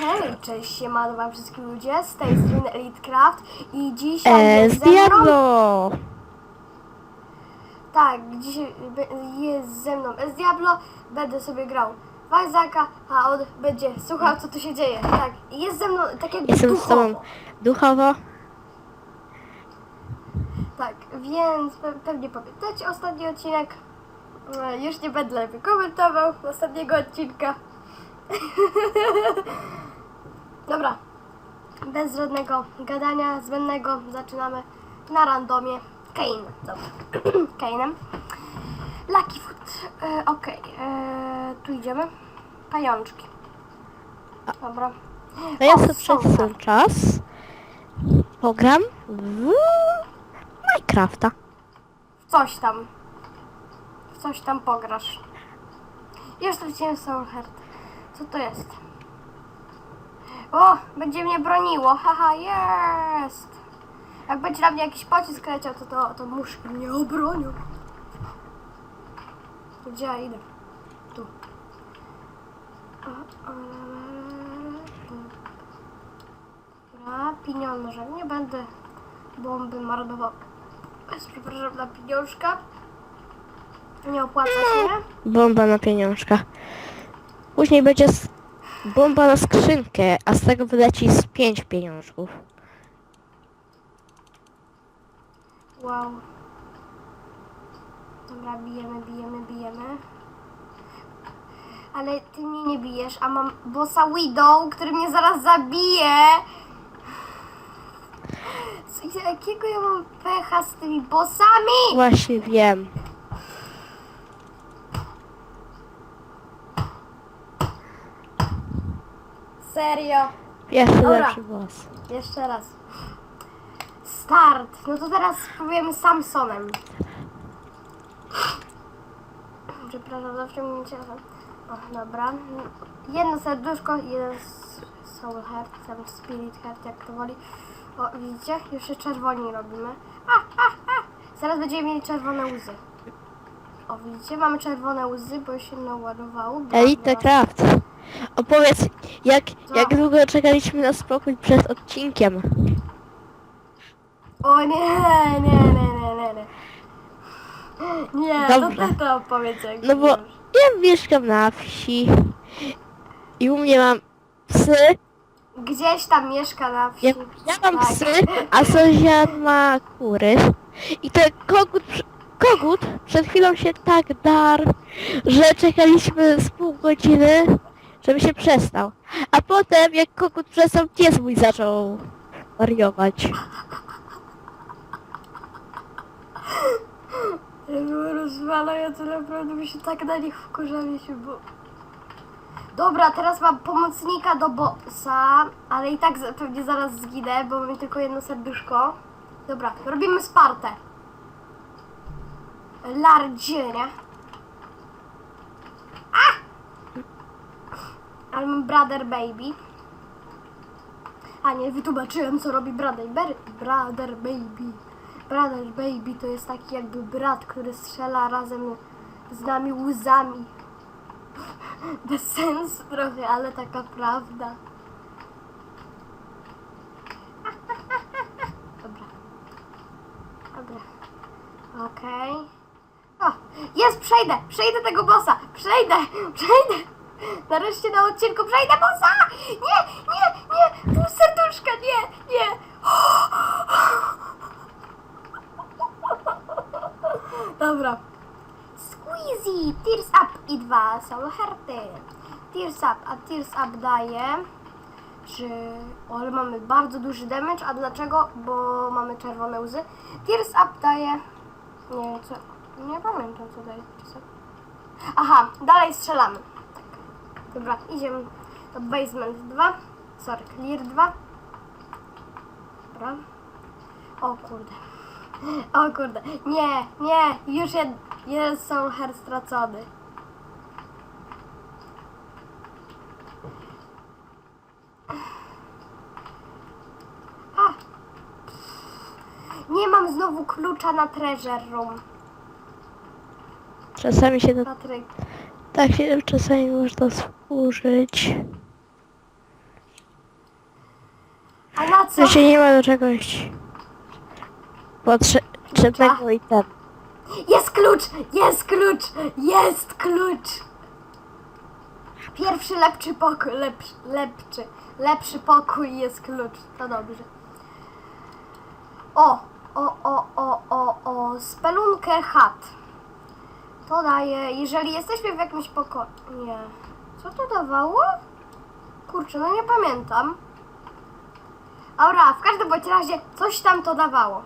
Hej, cześć, siemano wam wszystkim ludzie, z tej strony EliteCraft i dzisiaj E, jest z ze mną... Diablo! Tak, dzisiaj jest ze mną z Diablo, będę sobie grał w Isaaca, a on będzie słuchał co tu się dzieje, tak, jest ze mną tak jakby Jestem z duchowo. tobą duchowo. Tak, więc pe pewnie pamiętacie ostatni odcinek, E, już nie będę lepiej komentował ostatniego odcinka. Dobra, bez żadnego gadania zbędnego zaczynamy na randomie. Kane, dobra. Kane'em. Lucky Food. E, Okej, e, tu idziemy. Pajączki. Dobra. To ja O, sobie przez ten czas pogram w Minecrafta. W coś tam. W coś tam pograsz. Już straciłem Soul Heart. Co to jest? O! Będzie mnie broniło. Haha, jest! Jak będzie na mnie jakiś pocisk leciał, to, to, to muszki mnie obronią. Gdzie ja idę? Tu. Dobra, pieniądze. Nie będę bomby marnował. Przepraszam na pieniążka. Nie opłaca się. Bomba na pieniążka. Później będzie bomba na skrzynkę, a z tego wyleci z 5 pieniążków. Wow. Dobra, bijemy, bijemy, bijemy. Ale ty mnie nie bijesz, a mam bossa Widow, który mnie zaraz zabije. Co, jakiego ja mam pecha z tymi bossami? Właśnie wiem. Serio. Pierwszy Dobra. lepszy boss. Jeszcze raz. Start. No to teraz spróbujemy Samsonem. Przepraszam, zawsze mi telefon. O, dobra. Jedno serduszko, jeden soul heart, tam spirit heart, jak to woli. O, widzicie? Już się czerwoni robimy. A, a, a. Zaraz będziemy mieli czerwone łzy. O, widzicie? Mamy czerwone łzy, bo się naładowało. Elite Craft. Opowiedz, jak, Co? jak długo czekaliśmy na spokój przed odcinkiem. O nie, nie, nie, nie, nie, nie. Nie, Dobrze. to ty to opowiedz jak No bo ja mieszkam na wsi i u mnie mam psy, Gdzieś tam mieszka na wsi. ja, ja mam Tak. psy, a sąsiad ma kury. I ten kogut, przy- kogut przed chwilą się tak darł, że czekaliśmy z pół godziny, żeby się przestał. A potem jak kogut przestał, pies mój zaczął wariować. Ja byłem rozwalające, naprawdę mi się tak na nich wkurzaliśmy, bo... Dobra, teraz mam pomocnika do bossa, ale i tak pewnie zaraz zginę, bo mam tylko jedno serduszko. Dobra, robimy Spartę. Lardzie, nie? A! Ale Brother Baby. A nie, wytłumaczyłem co robi Brother, Brother Baby. Brother Baby to jest taki jakby brat, który strzela razem z nami łzami. Bez sensu trochę, ale taka prawda. Dobra. Dobra. Okej. O, jest, przejdę, przejdę tego bossa, przejdę, przejdę. Nareszcie na odcinku przejdę bossa! Nie, nie, nie, pół serduszka, nie, nie. Dobra. Squeezy, Tears Up i dwa Soul Hearty. Tears Up, a Tears Up daje... Czy... O, ale mamy bardzo duży damage, a dlaczego? Bo mamy czerwone łzy. Tears Up daje... Nie wiem co... Nie pamiętam co daje. Aha, dalej strzelamy. Dobra, idziemy do Basement 2. Sorry, Clear 2. Dobra. O kurde. O kurde. Nie, nie, już jed, jest Soul Heart stracony. A. Nie mam znowu klucza na treasure room. Czasami się to Patryk. Tak się czasami można służyć. A na co? Się nie ma do czegoś potrzebnego i ten. Jest klucz! Jest klucz! Jest klucz! Pierwszy lepszy pokój, lepszy, lepszy, lepszy pokój jest klucz. To dobrze. O, o, o, o, o, o, spelunkę chat. To daje, jeżeli jesteśmy w jakimś pokoju. Nie. Co to dawało? Kurczę, no nie pamiętam. Dobra, w każdym bądź razie coś tam to dawało.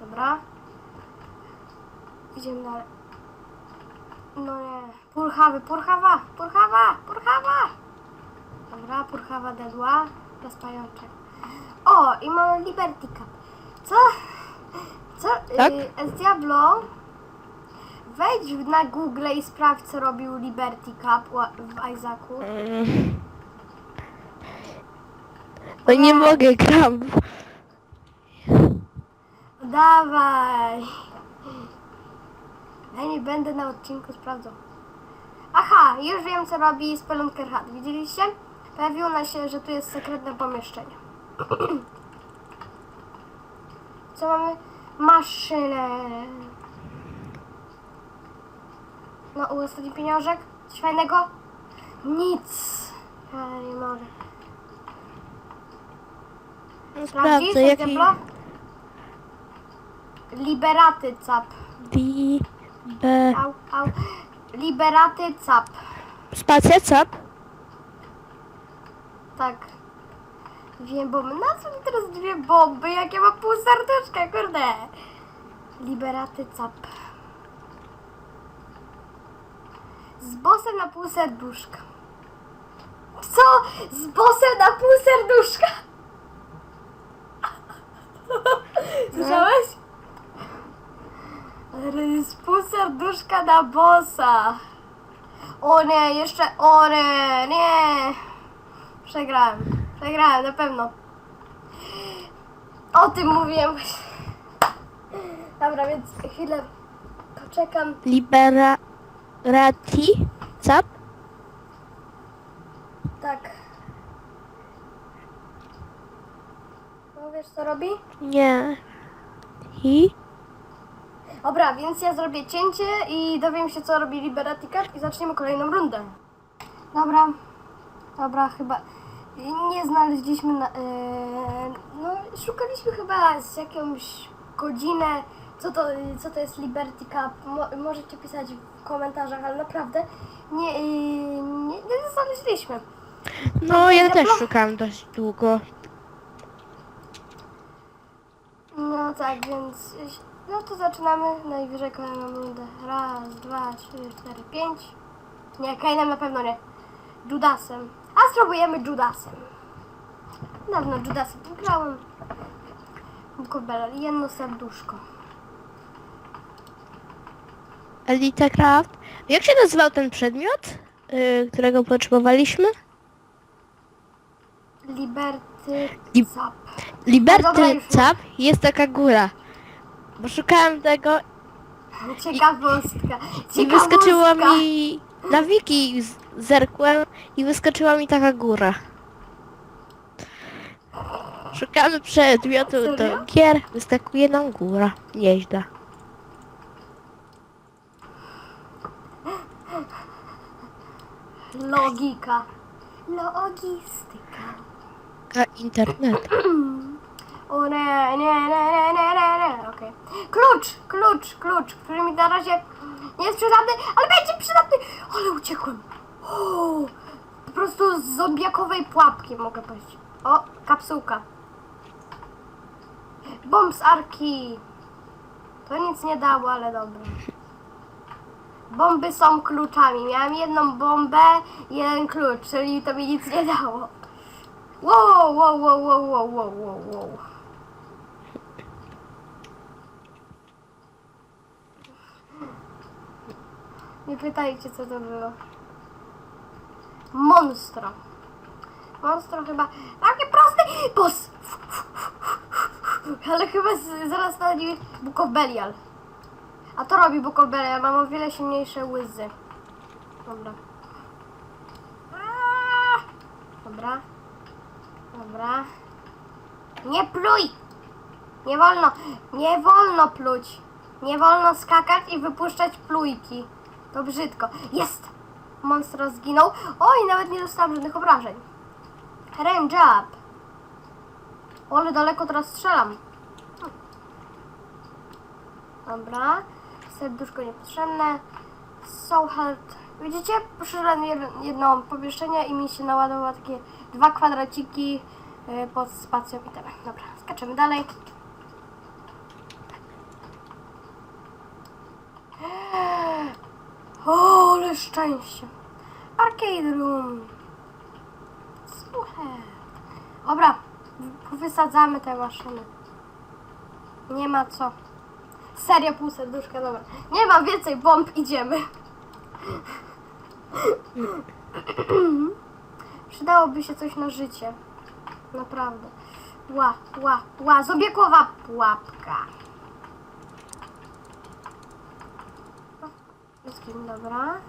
Dobra. Idziemy dalej. No nie. Purchawy, purchawa, purchawa, purchawa. Dobra, purchawa dedła. Teraz pajączek. O, i mamy Liberty Cup. Co? Co? Tak? Y, z Diablo. Wejdź na Google i sprawdź, co robił Liberty Cup w Isaacu. Mm. No nie mogę, gram. Dawaj. Ja nie będę na odcinku sprawdzał. Aha, już wiem co robi Spelunker Hat. Widzieliście? Pojawiło na się, że tu jest sekretne pomieszczenie. Co mamy? Maszynę. No, u ostatni pieniążek? Coś fajnego? Nic. Ja nie mogę. No, Sprawdzisz, Sprawdzę, jaki... Diablo? Liberaty cap. Di... B... Au, au. Liberaty cap. Spacja, cap? Tak. Wiem, bo na co mi teraz dwie bomby? Jak ja mam pół serduszka, kurde. Liberaty cap. Z bossem na pół serduszka. Co? Z bossem na pół serduszka? Słyszałeś? Z pół serduszka na bossa. O nie, jeszcze, o nie, nie. Przegrałem, przegrałem na pewno. O tym mówiłem właśnie. Dobra, więc chwilę poczekam. Libera... Rati? Cap? Tak. No wiesz co robi? Nie. I? Dobra, więc ja zrobię cięcie i dowiem się co robi Liberty Cup i zaczniemy kolejną rundę. Dobra, dobra, chyba nie znaleźliśmy, na, e, no szukaliśmy chyba z jakąś godzinę, co to, co to jest Liberty Cup, Mo, możecie pisać w komentarzach, ale naprawdę nie, e, nie, nie znaleźliśmy. No, ja też Diablo? szukałem dość długo. No tak, więc no to zaczynamy. Najwyżej kolejną rundę. Raz, dwa, trzy, cztery, pięć. Nie, Kainem na pewno nie. Judasem. A spróbujemy Judasem. Dawno Judasem nie grałem. Kubel, jedno serduszko. Elite Craft. Jak się nazywał ten przedmiot, yy, którego potrzebowaliśmy? Liberty Lib- Zap. dobra, Liberty już Cap jest taka góra. Bo szukałem tego Ciekawostka. i Ciekawostka. mi... Na wiki z- zerkłem i wyskoczyła mi taka góra. Szukamy przedmiotu do gier, wyskakuje nam góra. Nieźle. Logika. Logistyka. Ka internet. O nie, nie, nie, nie, nie, nie, nie. Okej. Klucz, klucz, klucz, który mi na razie nie jest przydatny, ale będzie przydatny. Ale uciekłem. O, po prostu z zombiakowej pułapki mogę powiedzieć. O, kapsułka. Bomb z arki. To nic nie dało, ale dobra. Bomby są kluczami. Miałam jedną bombę jeden klucz, czyli to mi nic nie dało. Wow, wow, wow, wow, wow, wow, wow, Nie pytajcie, co to było. Monstro. Monstro chyba... Taki prosty boss! Ale chyba zaraz na nim Book of Belial. A to robi Book of Belial, mam o wiele silniejsze łyzy. Dobra. Dobra. Dobra. Nie pluj! Nie wolno, nie wolno pluć. Nie wolno skakać i wypuszczać plujki. To brzydko. Jest! Monstro zginął. Oj, nawet nie dostałam żadnych obrażeń. Range up. O, ale daleko teraz strzelam. Dobra. Serduszko niepotrzebne. So health. Widzicie? Poszerzyłem jed- jedno pomieszczenie i mi się naładowało takie dwa kwadraciki y, pod spacją i tyle. Dobra, skaczemy dalej. O, ale szczęście. Arcade room. Słuchaj. Dobra, wysadzamy te maszyny. Nie ma co. Serio pół serduszka, dobra. Nie ma więcej bomb, idziemy. Przydałoby się coś na życie. Naprawdę. Ła, ła, ła. Zobiekłowa pułapka. Wszystkim dobra.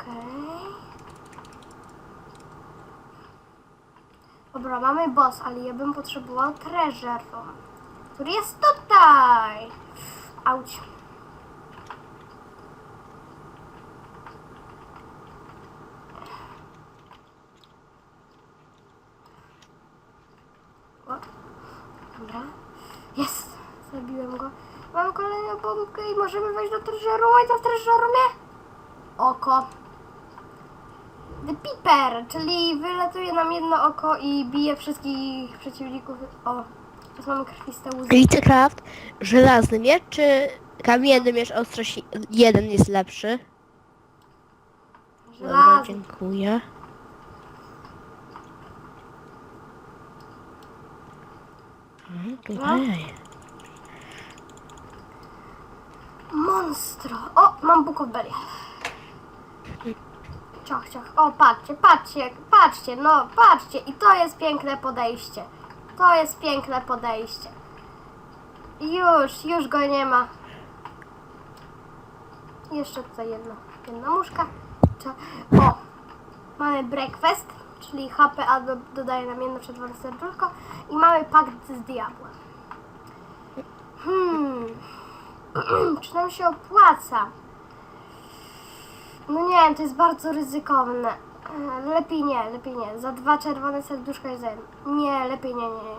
Okej. Dobra, mamy boss, ale ja bym potrzebowała treasure który jest tutaj. Auć. Dobra. Jest! Zabiłem go. Mam kolejną bombkę i możemy wejść do treasure room. I to w treasure roomie oko. Piper, czyli wylatuje nam jedno oko i bije wszystkich przeciwników. O, teraz mamy krwiste łzy. Glitzcraft, żelazny miecz czy kamienny miecz ostrość jeden jest lepszy? Dobra, Żelazny. dziękuję. Okej. Monstro. O, mam Book of. Ciach, ciach. O, patrzcie, patrzcie, patrzcie, no, patrzcie. I to jest piękne podejście. To jest piękne podejście. Już, już go nie ma. Jeszcze tutaj jedna, jedna muszka. O, mamy breakfast, czyli HP a do, dodaje nam jedno czerwone serduszko. I mamy pakt z diabłem. Hmm. Czy nam się opłaca? No nie wiem, to jest bardzo ryzykowne. Lepiej nie, lepiej nie. Za dwa czerwone serduszka jest za jedno. Nie, lepiej nie, nie, nie,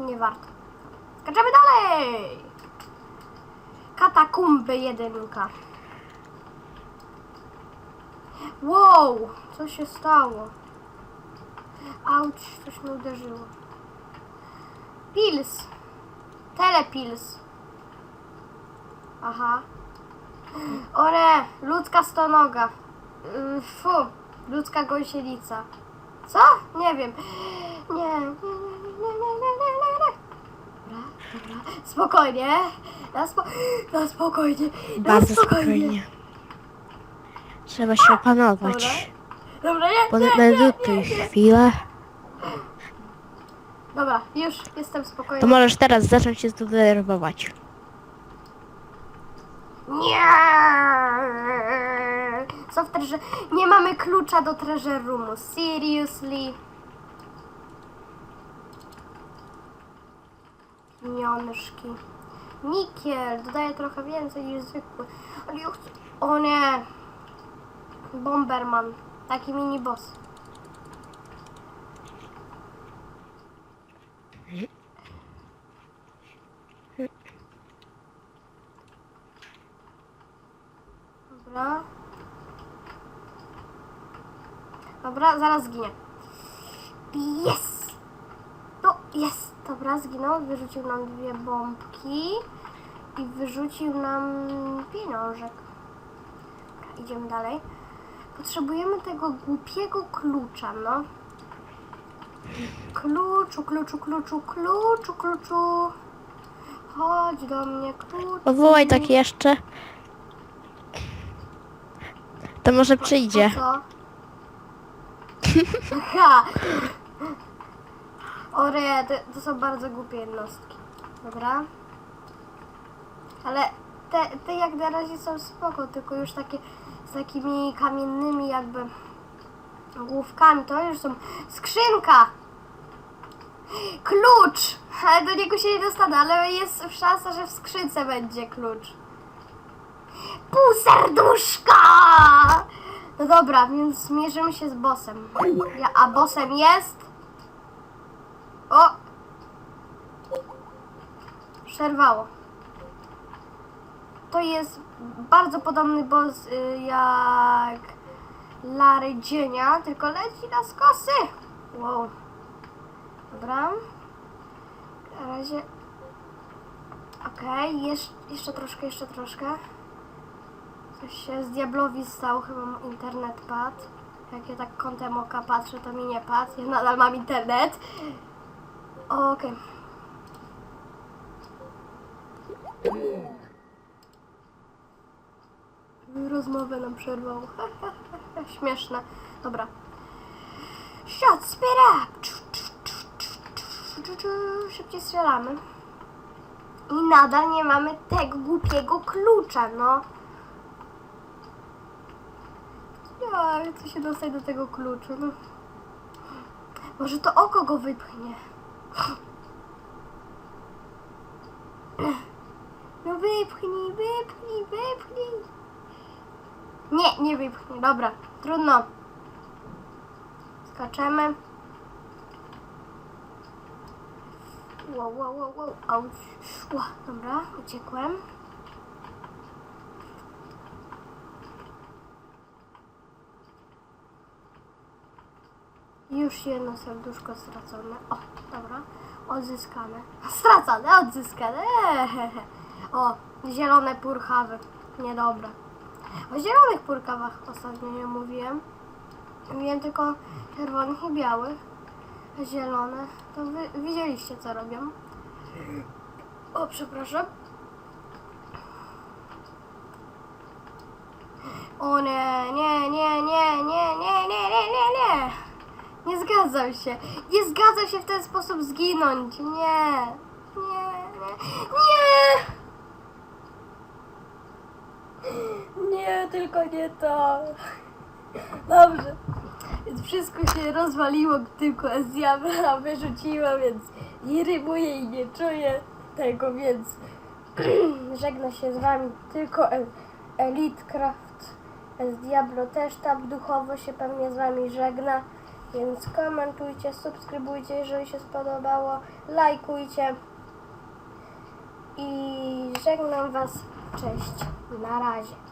nie. Nie warto. Skaczemy dalej! Katakumby jedynka. Wow! Co się stało? Auć, coś mnie uderzyło. Pils! Telepils. Aha. O nie, ludzka stonoga. Y, Fu, ludzka gąsienica. Co? Nie wiem. Nie, nie, nie, nie, nie, nie, nie, nie, nie. Dobra, dobra. Spokojnie. Na, spo... na spokojnie. Na Bardzo spokojnie. Trzeba się opanować. Dobra, nie, nie, nie, Pomedytuj nie, nie. chwilę. Dobra, już jestem spokojny. To możesz teraz zacząć się zdenerwować. Nie! Co w treasure... Nie mamy klucza do treasure roomu. Seriously? Pieniążki. Nikiel. Dodaje trochę więcej niż zwykły. Ale ja chcę... O nie! Bomberman. Taki mini boss. Dobra. Dobra, zaraz zginie. Jest! No, jest! Dobra, zginął. Wyrzucił nam dwie bombki. I wyrzucił nam pieniążek. Dobra, idziemy dalej. Potrzebujemy tego głupiego klucza, no. Kluczu, kluczu, kluczu, kluczu, kluczu. Chodź do mnie, kluczu. Powołaj tak jeszcze. To może przyjdzie. Po co? Ha! Ore, to, to są bardzo głupie jednostki. Dobra. Ale te, te jak na razie są spoko, tylko już takie z takimi kamiennymi jakby główkami, to już są skrzynka! Klucz! Ale do niego się nie dostanę, ale jest szansa, że w skrzynce będzie klucz. Pół serduszka! No dobra, więc mierzymy się z bossem. Ja, a bossem jest... O! Przerwało. To jest bardzo podobny boss y, jak Lary Dzienia, tylko leci na skosy. Wow. Dobra. Na razie... Okej, jeszcze, jeszcze troszkę, jeszcze troszkę. Się z Diablowi stało, chyba internet padł. Jak ja tak kątem oka patrzę, to mi nie padł. Ja nadal mam internet. Okej. Rozmowę nam przerwał. Śmieszne. Dobra. Shot, up! Szybciej strzelamy. I nadal nie mamy tego głupiego klucza, no. Jak chcę się dostać do tego klucza, no. Może to oko go wypchnie. No wypchnij, wypchnij, wypchnij. Nie, nie wypchnie. Dobra, trudno. Skaczemy. Wow, wow, wow, wow. Auć. Ła, dobra, uciekłem. Już jedno serduszko stracone. O, dobra. Odzyskane. Stracone, odzyskane. O, zielone purchawy. Niedobre. O zielonych purkawach ostatnio nie mówiłem. Mówiłem tylko czerwonych i białych. Zielone, to wy widzieliście co robią. O, przepraszam. O nie, nie, nie, nie, nie, nie, nie, nie, nie, nie. Zgadzam się. Nie zgadzam się w ten sposób zginąć. Nie. Nie, nie. Nie! Tylko nie to. Dobrze. Więc wszystko się rozwaliło, tylko z diabla wyrzuciła, więc nie rymuję i nie czuję tego, więc żegna się z wami tylko El- Elitecraft. Z Diablo też tam duchowo się pewnie z wami żegna. Więc komentujcie, subskrybujcie, jeżeli się spodobało, lajkujcie. I żegnam was. Cześć. Na razie.